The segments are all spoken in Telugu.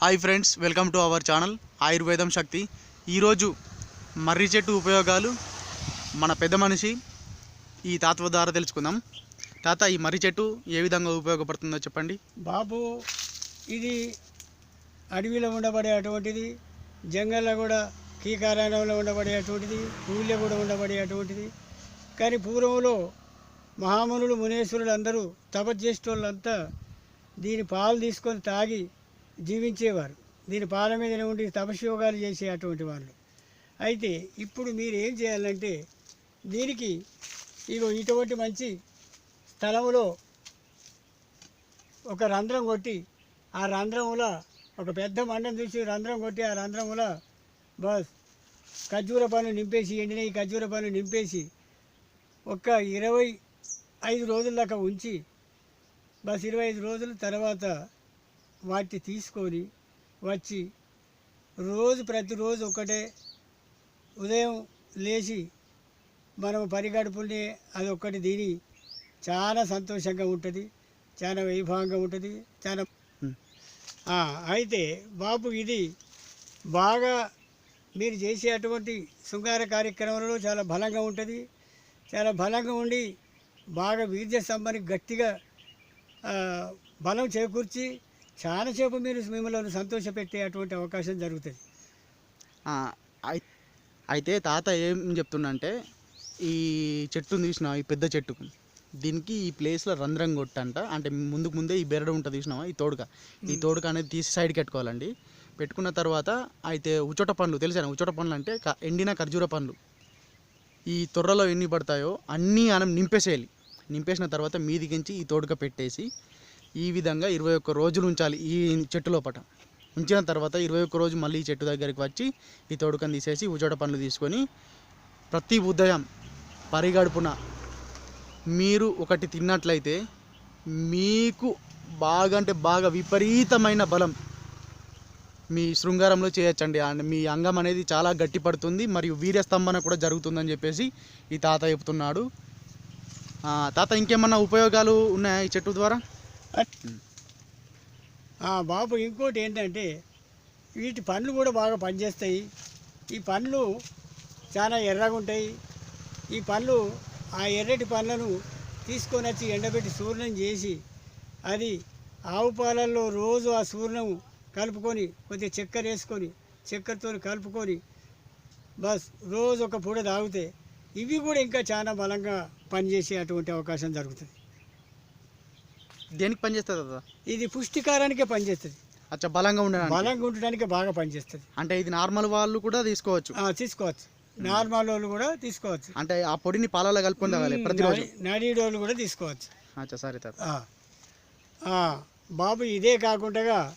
Hi friends welcome to our channel Ayurvedam Shakti. ఈరోజు మర్రి చెట్టు ఉపయోగాలు మన పెద్ద మనిషి ఈ తాత్వ ద్వారా తెలుసుకుందాం. తాత ఈ మర్రి చెట్టు ఏ విధంగా ఉపయోగపడుతుందో చెప్పండి. బాబు ఇది అడవిలో ఉండబడే అటువంటిది జంగల్లో కూడా కీకారణంలో ఉండబడే అటువంటిది ఊళ్ళో కూడా ఉండబడే అటువంటిది కానీ పూర్వంలో మహామునులు మునేశ్వరులు అందరూ తపస్సు చేసేటోళ్ళంతా దీని పాలు తీసుకొని తాగి జీవించేవారు. దీని పాల మీదనే ఉండి తపశయోగాలు చేసే అటువంటి వాళ్ళు. అయితే ఇప్పుడు మీరు ఏం చేయాలంటే దీనికి ఇగో ఇటువంటి మంచి స్థలంలో ఒక రంధ్రం కొట్టి ఆ రంధ్రంలో ఒక పెద్ద మండం చూసి రంధ్రం కొట్టి ఆ రంధ్రంలో బస్ ఖర్జూర పనులు నింపేసి ఎండిన ఈ ఖర్జూర పనులు నింపేసి ఒక ఇరవై ఐదు రోజుల దాకా ఉంచి బస్ ఇరవై ఐదు రోజుల తర్వాత వాటిని తీసుకొని వచ్చి రోజు ప్రతిరోజు ఒకటే ఉదయం లేచి మనం పరిగడుపుల్ని అది ఒక్కటి తిని చాలా సంతోషంగా ఉంటుంది చాలా వైభవంగా ఉంటుంది చాలా అయితే బాబు ఇది బాగా మీరు చేసే అటువంటి శృంగార కార్యక్రమంలో చాలా బలంగా ఉంటుంది చాలా బలంగా ఉండి బాగా వీర్య స్తంభానికి గట్టిగా బలం చేకూర్చి చాలాసేపు మీరు మిమ్మల్ని సంతోషపెట్టే అటువంటి అవకాశం జరుగుతుంది అయితే తాత ఏం చెప్తుండంటే ఈ చెట్టును చూసినా ఈ పెద్ద చెట్టుకు? దీనికి ఈ ప్లేస్లో రంధ్రం కొట్టంట. అంటే ముందుకు ముందే ఈ బెరడు ఉంటుంది చూసినావా ఈ తోడుక? ఈ తోడుక అనేది తీసి సైడ్కి పెట్టుకోవాలండి పెట్టుకున్న తర్వాత అయితే ఉచోట పండ్లు తెలుసా? ఉచోట పండ్లు అంటే ఎండిన ఖర్జూర పండ్లు. ఈ తొర్రలో ఎన్ని పడతాయో అన్నీ మనం నింపేసేయాలి. నింపేసిన తర్వాత మీదికించి ఈ తోడుక పెట్టేసి ఈ విధంగా ఇరవై ఒక్క రోజులు ఉంచాలి ఈ చెట్టు లోపట. ఉంచిన తర్వాత ఇరవై ఒక్క రోజు మళ్ళీ ఈ చెట్టు దగ్గరికి వచ్చి ఈ తోడుకని తీసేసి ఉజోట పండ్లు తీసుకొని ప్రతి ఉదయం పరిగడుపున మీరు ఒకటి తిన్నట్లయితే మీకు బాగా అంటే బాగా విపరీతమైన బలం మీ శృంగారంలో చేయొచ్చండి. అండ్ మీ అంగం అనేది చాలా గట్టి పడుతుంది మరియు వీర్యస్తంభన కూడా జరుగుతుందని చెప్పేసి ఈ తాత చెప్తున్నాడు. తాత ఇంకేమన్నా ఉపయోగాలు ఉన్నాయా ఈ చెట్టు ద్వారా? బాబు ఇంకోటి ఏంటంటే వీటి పండ్లు కూడా బాగా పనిచేస్తాయి. ఈ పండ్లు చాలా ఎర్రగా ఉంటాయి. ఈ పండ్లు ఆ ఎర్రటి పండ్లను తీసుకొని వచ్చి ఎండబెట్టి చూర్ణం చేసి అది ఆవు పాలల్లో రోజు ఆ చూర్ణం కలుపుకొని కొద్దిగా చక్కెర వేసుకొని చక్కెరతో కలుపుకొని బస్ రోజు ఒక పూట తాగితే ఇవి కూడా ఇంకా చాలా బలంగా పనిచేసే అటువంటి అవకాశం జరుగుతుంది. దేనికి పనిచేస్తుంది తాత ఇది పుష్టికారానికే పనిచేస్తుంది. అచ్చా బలంగా ఉండడానికి. బలంగా ఉండడానికి బాగా పనిచేస్తుంది. అంటే ఇది నార్మల్ వాళ్ళు కూడా తీసుకోవచ్చు? తీసుకోవచ్చు. నార్మల్ వాళ్ళు కూడా తీసుకోవచ్చు. అంటే ఆ పొడిని పాలలో కలుపుకొని తాగాలి ప్రతిరోజు? నడీడు వాళ్ళు కూడా తీసుకోవచ్చు. అచ్చా సరే తాత. బాబు ఇదే కాకుండా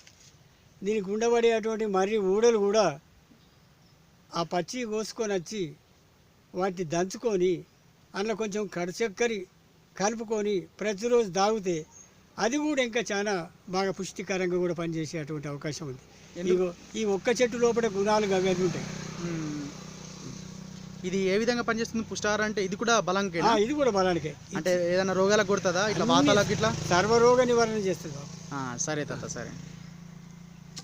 దీనికి ఉండబడే అటువంటి మర్రి ఊడలు కూడా ఆ పచ్చి కోసుకొని వచ్చి వాటిని దంచుకొని అందులో కొంచెం కడచక్కరి కలుపుకొని ప్రతిరోజు తాగితే అది కూడా ఇంకా చాలా బాగా పుష్టికరంగా కూడా పనిచేసే అటువంటి అవకాశం ఉంది. ఈ ఒక్క చెట్టు లోపల గుణాలు గవ్వలు ఉంటాయి. ఇది ఏ విధంగా పనిచేస్తుంది? పుష్టాహారం అంటే ఇది కూడా బలంకే ఇది కూడా బలానికే. అంటే ఏదైనా రోగాలకు కొడుతుందా? ఇట్లా వాతాలకు ఇట్లా? సర్వరోగ నివారణ చేస్తుంది. సరే తాత సరే.